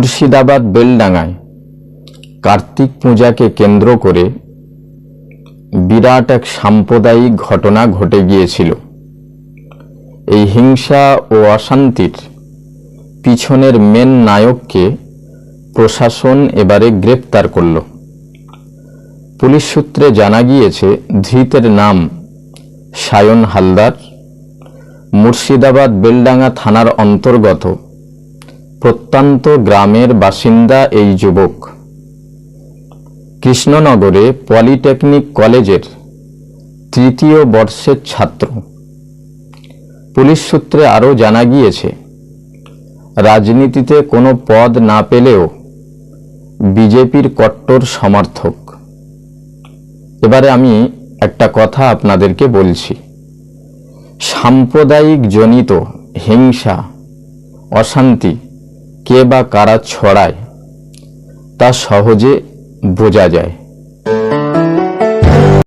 মুর্শিদাবাদ বেলডাঙায় কার্তিক পূজাকে কেন্দ্র করে বিরাট এক সাম্প্রদায়িক ঘটনা ঘটে গিয়েছিল। এই হিংসা ও অশান্তির পিছনের মেন নায়ককে প্রশাসন এবারে গ্রেপ্তার করল। পুলিশ সূত্রে জানা গিয়েছে, ধৃতের নাম সায়ন হালদার। মুর্শিদাবাদ বেলডাঙ্গা থানার অন্তর্গত প্রত্যন্ত গ্রামের বাসিন্দা এই যুবক। কৃষ্ণনগরে পলিটেকনিক কলেজের তৃতীয় বর্ষের ছাত্র। পুলিশ সূত্রে আরও জানা গিয়েছে, রাজনীতিতে কোনো পদ না পেলেও বিজেপির কট্টর সমর্থক। এবারে আমি একটা কথা আপনাদেরকে বলছি। সাম্প্রদায়িক জনিত হিংসা, অশান্তি কে বা কারা ছড়ায় তা সহজে বোঝা যায়।